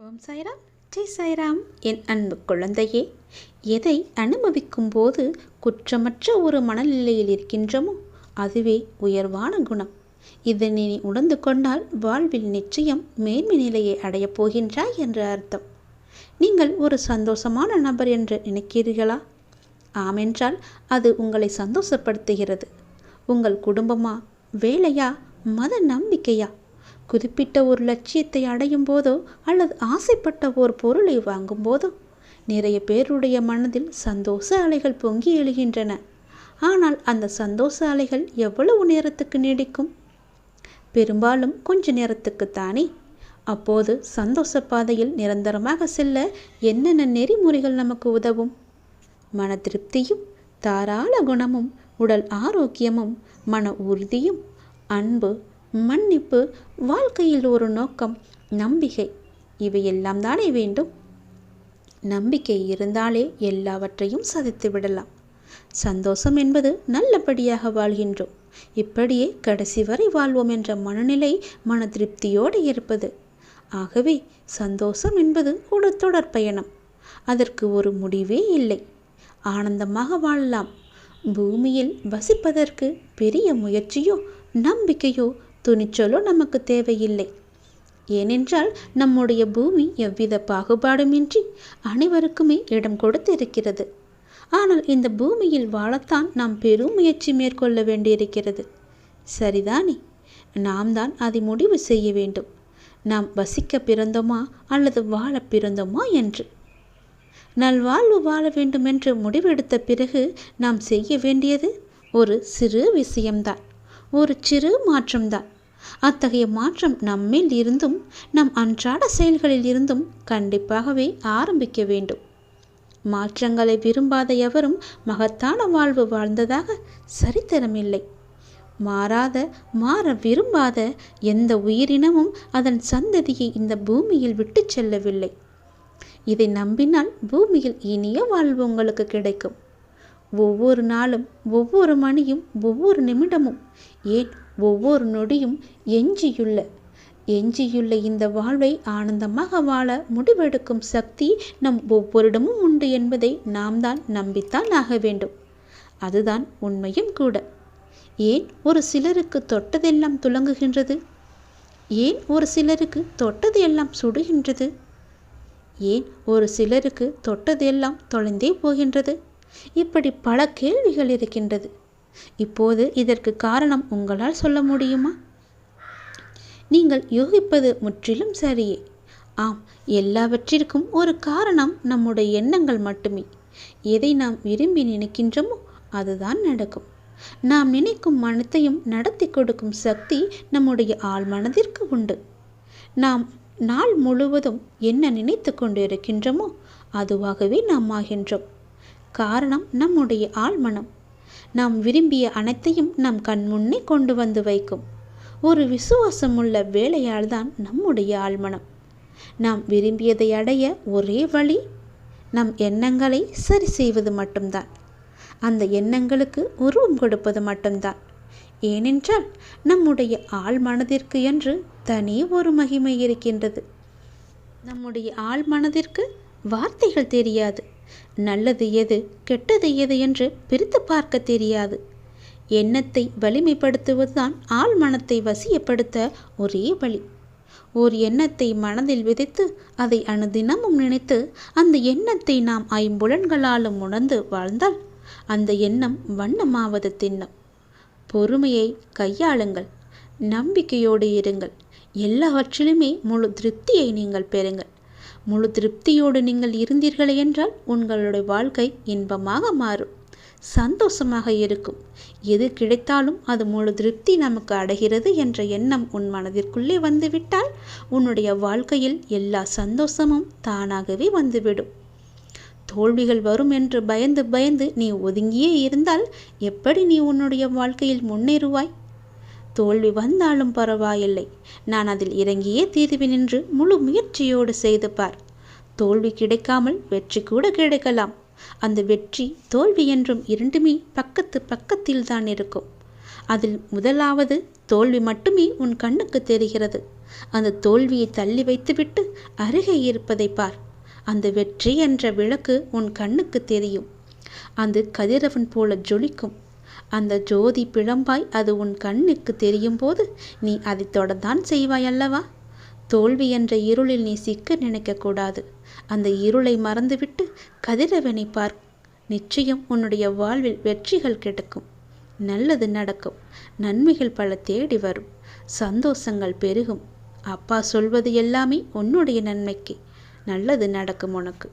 ஓம் சாய்ராம். ஜெய் சாய்ராம். என் அன்பு குழந்தையே எதை அனுபவிக்கும் போது குற்றமற்ற ஒரு மனநிலையில் இருக்கின்றமோ அதுவே உயர்வான குணம். இதை நீ உணர்ந்து கொண்டால் வாழ்வில் நிச்சயம் மேன்மை நிலையை அடையப் போகின்றாய் என்று அர்த்தம். நீங்கள் ஒரு சந்தோஷமான நபர் என்று நினைக்கிறீர்களா? ஆமென்றால் அது உங்களை சந்தோஷப்படுத்துகிறது. உங்கள் குடும்பமா வேலையா மத நம்பிக்கையா? குறிப்பிட்ட ஒரு லட்சியத்தை அடையும் போதோ அல்லது ஆசைப்பட்ட ஒரு பொருளை வாங்கும் போதோ நிறைய பேருடைய மனதில் சந்தோஷ அலைகள் பொங்கி எழுகின்றன. ஆனால் அந்த சந்தோஷ அலைகள் எவ்வளவு நேரத்துக்கு நீடிக்கும்? பெரும்பாலும் கொஞ்ச நேரத்துக்குத்தானே. அப்போது சந்தோஷ பாதையில் நிரந்தரமாக செல்ல என்னென்ன நெறிமுறைகள் நமக்கு உதவும்? மன திருப்தியும் தாராள குணமும் உடல் ஆரோக்கியமும் மன உறுதியும் அன்பு மன்னிப்பு வாழ்க்கையில் ஒரு நோக்கம் நம்பிக்கை. இவையெல்லாம் தானே வேண்டும்? நம்பிக்கை இருந்தாலே எல்லாவற்றையும் சாதித்து விடலாம். சந்தோஷம் என்பது நல்லபடியாக வாழ்கின்றோம். இப்படியே கடைசி வரை வாழ்வோம் என்ற மனநிலை மன திருப்தியோடு இருப்பது. ஆகவே சந்தோஷம் என்பது ஒரு தொடர் பயணம். அதற்கு ஒரு முடிவே இல்லை. ஆனந்தமாக வாழலாம். பூமியில் வசிப்பதற்கு பெரிய முயற்சியோ நம்பிக்கையோ துணிச்சலோ நமக்கு தேவையில்லை. ஏனென்றால் நம்முடைய பூமி எவ்வித பாகுபாடுமின்றி அனைவருக்குமே இடம் கொடுத்திருக்கிறது. ஆனால் இந்த பூமியில் வாழத்தான் நாம் பெரும் முயற்சி மேற்கொள்ள வேண்டியிருக்கிறது. சரிதானே? நாம் தான் அதை முடிவு செய்ய வேண்டும். நாம் வசிக்க பிறந்தோமா அல்லது வாழ பிறந்தோமா என்று. நல்வாழ்வு வாழ வேண்டும் என்று முடிவெடுத்த பிறகு நாம் செய்ய வேண்டியது ஒரு சிறு விஷயம்தான். ஒரு சிறு மாற்றம்தான். அத்தகைய மாற்றம் நம்மில் இருந்தும் நம் அன்றாட செயல்களில் இருந்தும் கண்டிப்பாகவே ஆரம்பிக்க வேண்டும். மாற்றங்களை விரும்பாத எவரும் மகத்தான வாழ்வு வாழ்ந்ததாக சரித்திரமில்லை. மாறாத மாற விரும்பாத எந்த உயிரினமும் அதன் சந்ததியை இந்த பூமியில் விட்டு செல்லவில்லை. இதை நம்பினால் பூமியில் இனிய வாழ்வு உங்களுக்கு கிடைக்கும். ஒவ்வொரு நாளும் ஒவ்வொரு மணியும் ஒவ்வொரு நிமிடமும். ஏன்? ஒவ்வொரு நொடியும் எஞ்சியுள்ள எஞ்சியுள்ள இந்த வாழ்வை ஆனந்தமாக வாழ முடிவெடுக்கும் சக்தி நம் ஒவ்வொருடமும் உண்டு என்பதை நாம் தான் நம்பித்தான் ஆக வேண்டும். அதுதான் உண்மையும் கூட. ஏன் ஒரு சிலருக்கு தொட்டதெல்லாம் துலங்குகின்றது? ஏன் ஒரு சிலருக்கு தொட்டது எல்லாம் சுடுகின்றது? ஏன் ஒரு சிலருக்கு தொட்டதெல்லாம் தொலைந்தே போகின்றது? இப்படி பல கேள்விகள் இருக்கின்றது. இப்போது இதற்கு காரணம் உங்களால் சொல்ல முடியுமா? நீங்கள் யோகிப்பது முற்றிலும் சரியே. ஆம் எல்லாவற்றிற்கும் ஒரு காரணம் நம்முடைய எண்ணங்கள் மட்டுமே. எதை நாம் விரும்பி நினைக்கின்றோமோ அதுதான் நடக்கும். நாம் நினைக்கும் மனத்தையும் நடத்தி கொடுக்கும் சக்தி நம்முடைய ஆள் மனதிற்கு உண்டு. நாம் நாள் முழுவதும் என்ன நினைத்து கொண்டிருக்கின்றோமோ அதுவாகவே நாம் ஆகின்றோம். காரணம் நம்முடைய ஆழ்மனம். நாம் விரும்பிய அனைத்தையும் நம் கண் முன்னே கொண்டு வந்து வைக்கும். ஒரு விசுவாசமுள்ள வேலையால் தான் நம்முடைய ஆழ்மனம். நாம் விரும்பியதை அடைய ஒரே வழி நம் எண்ணங்களை சரி செய்வது மட்டும்தான். அந்த எண்ணங்களுக்கு உருவம் கொடுப்பது மட்டும்தான். ஏனென்றால் நம்முடைய ஆழ்மனதிற்கு என்று தனி ஒரு மகிமை இருக்கின்றது. நம்முடைய ஆழ்மனதிற்கு வார்த்தைகள் தெரியாது. நல்லது எது கெட்டது எது என்று பிரித்து பார்க்க தெரியாது. எண்ணத்தை வலிமைப்படுத்துவதுதான் ஆள் மனத்தை வசியப்படுத்த ஒரே வழி. ஓர் எண்ணத்தை மனதில் விதைத்து அதை அணுதினமும் நினைத்து அந்த எண்ணத்தை நாம் ஐம்புலன்களாலும் உணர்ந்து வாழ்ந்தால் அந்த எண்ணம் வண்ணமாவது திண்ணம் பொறுமையை கையாளுங்கள் நம்பிக்கையோடு இருங்கள். எல்லாவற்றிலுமே முழு திருப்தியை நீங்கள் பெறுங்கள். முழு திருப்தியோடு நீங்கள் இருந்தீர்கள் என்றால் உங்களுடைய வாழ்க்கை இன்பமாக மாறும். சந்தோஷமாக இருக்கும். எது கிடைத்தாலும் அது முழு திருப்தி நமக்கு அடைகிறது என்ற எண்ணம் உன் மனதிற்குள்ளே வந்துவிட்டால் உன்னுடைய வாழ்க்கையில் எல்லா சந்தோஷமும் தானாகவே வந்துவிடும். தோல்விகள் வரும் என்று பயந்து பயந்து நீ ஒதுங்கியே இருந்தால் எப்படி நீ உன்னுடைய வாழ்க்கையில் முன்னேறுவாய்? தோல்வி வந்தாலும் பரவாயில்லை. நான் அதில் இறங்கியே தீர்வேன் என்று முழு முயற்சியோடு செய்து பார். தோல்வி கிடைக்காமல் வெற்றி கூட கிடைக்கலாம். அந்த வெற்றி தோல்வி என்றும் இரண்டுமே பக்கத்து பக்கத்தில் தான் இருக்கும். அதில் முதலாவது தோல்வி மட்டுமே உன் கண்ணுக்கு தெரிகிறது. அந்த தோல்வியை தள்ளி வைத்துவிட்டு அருகே இருப்பதை பார். அந்த வெற்றி என்ற விளக்கு உன் கண்ணுக்கு தெரியும். அந்த கதிரவன் போல ஜொலிக்கும். அந்த ஜோதி பிழம்பாய் அது உன் கண்ணுக்கு தெரியும் போது நீ அதை தொடர்தான் செய்வாய் அல்லவா? தோல்வி என்ற இருளில் நீ சிக்க நினைக்கக்கூடாது அந்த இருளை மறந்துவிட்டு கதிரவனை பார். நிச்சயம் உன்னுடைய வாழ்வில் வெற்றிகள் கிடைக்கும். நல்லது நடக்கும். நன்மைகள் பல தேடி வரும். சந்தோஷங்கள் பெருகும். அப்பா சொல்வது எல்லாமே உன்னுடைய நன்மைக்கு. நல்லது நடக்கும் உனக்கு.